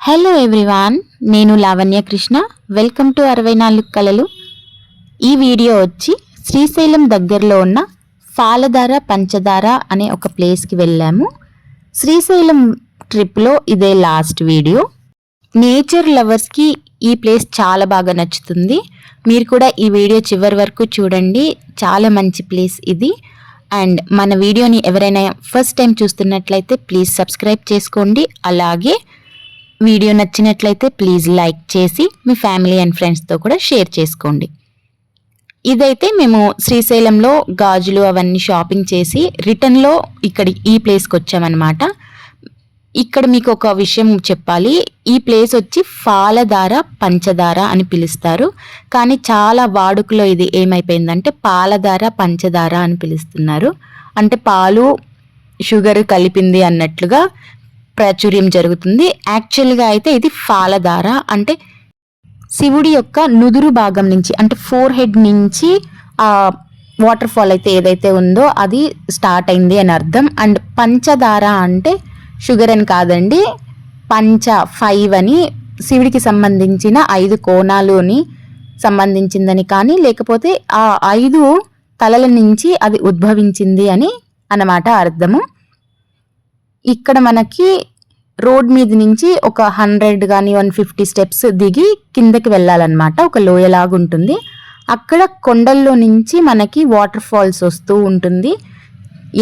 Hello everyone నేను Lavanya Krishna. Welcome to అరవై నాలుగు కళలు. ఈ వీడియో వచ్చి శ్రీశైలం దగ్గరలో ఉన్న పాలధార పంచదార అనే ఒక ప్లేస్కి వెళ్ళాము. శ్రీశైలం ట్రిప్లో ఇదే లాస్ట్ వీడియో. నేచర్ లవర్స్కి ఈ ప్లేస్ చాలా బాగా నచ్చుతుంది. మీరు కూడా ఈ వీడియో చివరి వరకు చూడండి. చాలా మంచి ప్లేస్ ఇది. అండ్ మన వీడియోని ఎవరైనా ఫస్ట్ టైం చూస్తున్నట్లయితే ప్లీజ్ సబ్స్క్రైబ్ చేసుకోండి. అలాగే వీడియో నచ్చినట్లయితే ప్లీజ్ లైక్ చేసి మీ ఫ్యామిలీ అండ్ ఫ్రెండ్స్తో కూడా షేర్ చేసుకోండి. ఇదైతే మేము శ్రీశైలంలో గాజులు అవన్నీ షాపింగ్ చేసి రిటర్న్లో ఇక్కడ ఈ ప్లేస్కి వచ్చామన్నమాట. ఇక్కడ మీకు ఒక విషయం చెప్పాలి. ఈ ప్లేస్ వచ్చి పాలధార పంచదార అని పిలుస్తారు. కానీ చాలా వాడుకలో ఇది ఏమైపోయిందంటే పాలధార పంచదార అని పిలుస్తున్నారు. అంటే పాలు షుగర్ కలిపింది అన్నట్లుగా ప్రాచుర్యం జరుగుతుంది. యాక్చువల్గా అయితే ఇది ఫాలధార అంటే శివుడి యొక్క నుదురు భాగం నుంచి అంటే ఫోర్ హెడ్ నుంచి వాటర్ ఫాల్ అయితే ఏదైతే ఉందో అది స్టార్ట్ అయింది అని అర్థం. అండ్ పంచదార అంటే షుగర్ అని కాదండి పంచ ఫైవ్ అని శివుడికి సంబంధించిన ఐదు కోణాలుని సంబంధించిందని కానీ లేకపోతే ఆ ఐదు తలల నుంచి అది ఉద్భవించింది అని అన్నమాట అర్థము. ఇక్కడ మనకి రోడ్ మీద నుంచి ఒక హండ్రెడ్ కానీ వన్ ఫిఫ్టీ స్టెప్స్ దిగి కిందకి వెళ్ళాలన్నమాట. ఒక లోయలాగా ఉంటుంది అక్కడ కొండల్లో నుంచి మనకి వాటర్ ఫాల్స్ వస్తూ ఉంటుంది.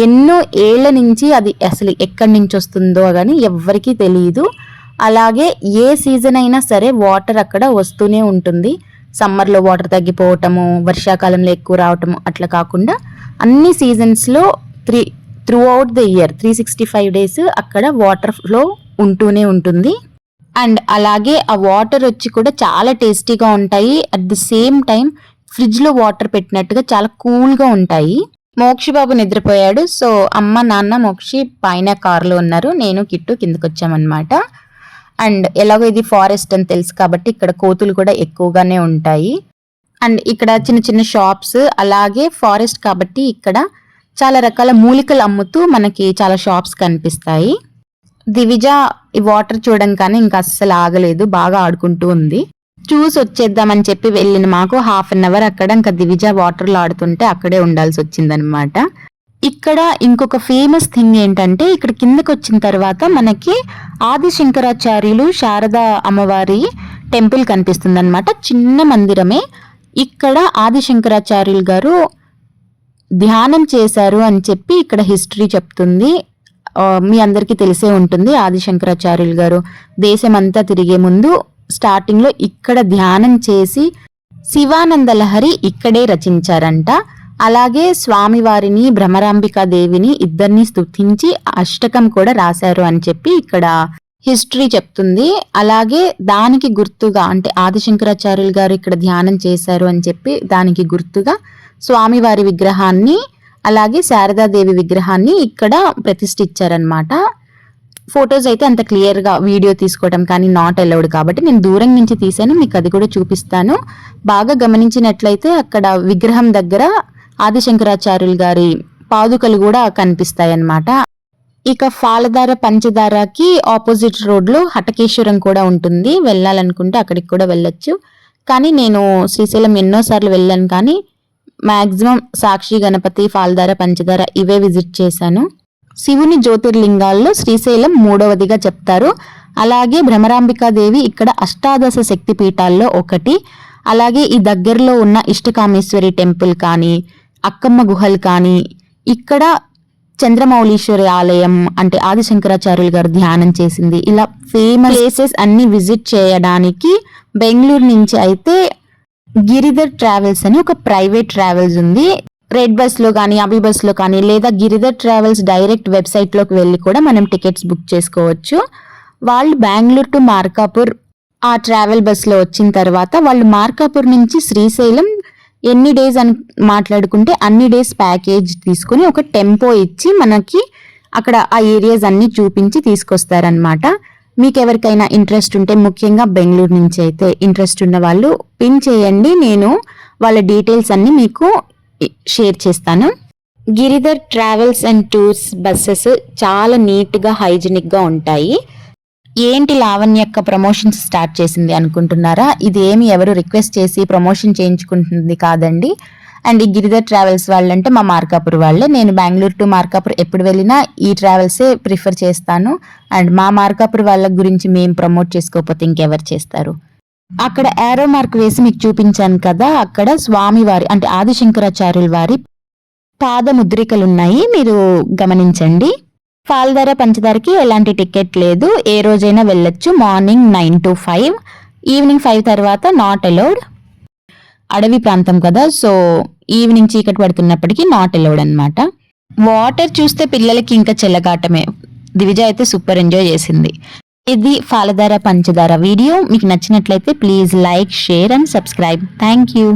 ఎన్నో ఏళ్ళ నుంచి అది అసలు ఎక్కడి నుంచి వస్తుందో కానీ ఎవ్వరికీ తెలియదు అలాగే ఏ సీజన్ అయినా సరే వాటర్ అక్కడ వస్తూనే ఉంటుంది. సమ్మర్లో వాటర్ తగ్గిపోవటము వర్షాకాలంలో ఎక్కువ రావటము అట్లా కాకుండా అన్ని సీజన్స్లో three throughout the year three sixty five days అక్కడ వాటర్ ఫ్లో ఉంటూనే ఉంటుంది. అండ్ అలాగే ఆ వాటర్ వచ్చి కూడా చాలా టేస్టీగా ఉంటాయి. అట్ ది సేమ్ టైం ఫ్రిడ్జ్లో వాటర్ పెట్టినట్టుగా చాలా కూల్గా ఉంటాయి. మోక్షి బాబు నిద్రపోయాడు. సో అమ్మ నాన్న మోక్షి పైన కారులో ఉన్నారు. నేను కిట్టు కిందకు వచ్చామన్నమాట అండ్ ఎలాగో ఇది ఫారెస్ట్ అని తెలుసు కాబట్టి ఇక్కడ కోతులు కూడా ఎక్కువగానే ఉంటాయి. అండ్ ఇక్కడ చిన్న చిన్న షాప్స్ అలాగే ఫారెస్ట్ కాబట్టి ఇక్కడ చాలా రకాల మూలికలు అమ్ముతూ మనకి చాలా షాప్స్ కనిపిస్తాయి. దివిజ ఈ వాటర్ చూడంగానే ఇంకా అస్సలు ఆగలేదు బాగా ఆడుకుంటూ ఉంది. చూసి వచ్చేద్దామని చెప్పి వెళ్ళిన మాకు హాఫ్ అన్ అవర్ అక్కడ ఇంకా దివిజ వాటర్లో ఆడుతుంటే అక్కడే ఉండాల్సి వచ్చిందనమాట ఇక్కడ ఇంకొక ఫేమస్ థింగ్ ఏంటంటే ఇక్కడ కిందకు వచ్చిన తర్వాత మనకి ఆది శంకరాచార్యులు శారద అమ్మవారి టెంపుల్ కనిపిస్తుంది అనమాట చిన్న మందిరమే. ఇక్కడ ఆది శంకరాచార్యులు గారు ధ్యానం చేశారు అని చెప్పి ఇక్కడ హిస్టరీ చెప్తుంది. మీ అందరికీ తెలిసే ఉంటుంది ఆదిశంకరాచార్యులు గారు. దేశమంతా తిరిగే ముందు స్టార్టింగ్లో ఇక్కడ ధ్యానం చేసి శివానంద లహరి ఇక్కడే రచించారంట. అలాగే స్వామివారిని భ్రమరాంబికా దేవిని ఇద్దరిని స్తుతించి అష్టకం కూడా రాశారు అని చెప్పి ఇక్కడ హిస్టరీ చెప్తుంది. అలాగే దానికి గుర్తుగా అంటే ఆదిశంకరాచార్యులు గారు ఇక్కడ ధ్యానం చేశారు అని చెప్పి దానికి గుర్తుగా స్వామివారి విగ్రహాన్ని అలాగే శారదాదేవి విగ్రహాన్ని ఇక్కడ ప్రతిష్ఠించారనమాట ఫొటోస్ అయితే అంత క్లియర్గా వీడియో తీసుకోవడం కానీ నాట్ అలౌడ్ కాబట్టి నేను దూరం నుంచి తీసాను మీకు అది కూడా చూపిస్తాను. బాగా గమనించినట్లయితే అక్కడ విగ్రహం దగ్గర ఆదిశంకరాచార్యులు గారి పాదుకలు కూడా కనిపిస్తాయి అన్నమాట ఇక ఫాలధార పంచదారకి ఆపోజిట్ రోడ్లో హటకేశ్వరం కూడా ఉంటుంది. వెళ్ళాలనుకుంటే అక్కడికి కూడా వెళ్ళొచ్చు. కానీ నేను శ్రీశైలం ఎన్నోసార్లు వెళ్ళాను కానీ మాక్సిమం సాక్షి గణపతి ఫాల్ధార పంచదార ఇవే విజిట్ చేశాను. శివుని జ్యోతిర్లింగాల్లో శ్రీశైలం మూడవదిగా చెప్తారు. అలాగే భ్రమరాంబికాదేవి ఇక్కడ అష్టాదశ శక్తి పీఠాల్లో ఒకటి. అలాగే ఈ దగ్గరలో ఉన్న ఇష్టకామేశ్వరి టెంపుల్ కానీ అక్కమ్మ గుహలు కానీ ఇక్కడ చంద్రమౌళీశ్వరి ఆలయం అంటే ఆదిశంకరాచార్యులు గారు ధ్యానం చేసింది. ఇలా ఫేమస్ ప్లేసెస్ అన్ని విజిట్ చేయడానికి బెంగళూరు నుంచి అయితే గిరిధర్ ట్రావెల్స్ అని ఒక ప్రైవేట్ ట్రావెల్స్ ఉంది. రెడ్ బస్లో కానీ అభి బస్లో కానీ లేదా గిరిధర్ ట్రావెల్స్ డైరెక్ట్ వెబ్సైట్లోకి వెళ్ళి కూడా మనం టికెట్స్ బుక్ చేసుకోవచ్చు. వాళ్ళు బెంగళూరు టు మార్కాపూర్ ఆ ట్రావెల్ బస్లో వచ్చిన తర్వాత వాళ్ళు మార్కాపూర్ నుంచి శ్రీశైలం ఎన్ని డేస్ అని మాట్లాడుకుంటే అన్ని డేస్ ప్యాకేజ్ తీసుకుని ఒక టెంపో ఇచ్చి మనకి అక్కడ ఆ ఏరియాస్ అన్ని చూపించి తీసుకొస్తారనమాట మీకు ఎవరికైనా ఇంట్రెస్ట్ ఉంటే ముఖ్యంగా బెంగళూరు నుంచి అయితే ఇంట్రెస్ట్ ఉన్న వాళ్ళు పిన్ చేయండి. నేను వాళ్ళ డీటెయిల్స్ అన్ని మీకు షేర్ చేస్తాను. Giridhar travels and tours buses చాలా నీట్గా హైజీనిక్గా ఉంటాయి. ఏంటి లావణ్య యొక్క ప్రమోషన్స్ స్టార్ట్ చేసింది అనుకుంటున్నారా? ఇది ఏమి ఎవరు రిక్వెస్ట్ చేసి ప్రమోషన్ చేయించుకుంటుంది కాదండి. అండ్ ఈ గిరిధర్ ట్రావెల్స్ వాళ్ళంటే మా మార్కాపూర్ వాళ్ళే. నేను బెంగళూరు టు మార్కాపూర్ ఎప్పుడు వెళ్ళినా ఈ ట్రావెల్సే ప్రిఫర్ చేస్తాను. అండ్ మా మార్కాపూర్ వాళ్ళ గురించి మేము ప్రమోట్ చేసుకోకపోతే ఇంకెవరు చేస్తారు? అక్కడ ఏరో మార్క్ వేసి మీకు చూపించాను కదా అక్కడ స్వామివారి అంటే ఆదిశంకరాచార్యుల వారి పాద ముద్రికలు ఉన్నాయి మీరు గమనించండి. పాలధార పంచదారకి ఎలాంటి టికెట్ లేదు. ఏ రోజైనా వెళ్ళొచ్చు. Morning nine to five. Evening five తర్వాత నాట్ అలౌడ్. అడవి ప్రాంతం కదా సో ఈవినింగ్ చీకటి పడుతున్నప్పటికీ నాట్ అలౌడ్ అనమాట వాటర్ చూస్తే పిల్లలకి ఇంకా చెల్లగాటమే. దివిజ అయితే సూపర్ ఎంజాయ్ చేసింది. ఇది ఫాలధార పంచదార వీడియో. మీకు నచ్చినట్లయితే please like share and subscribe thank you